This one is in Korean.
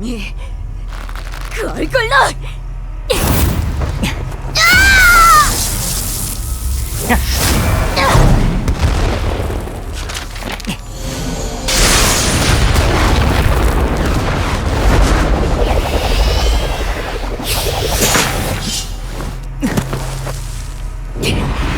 감히 그 얼굴로! Yeah.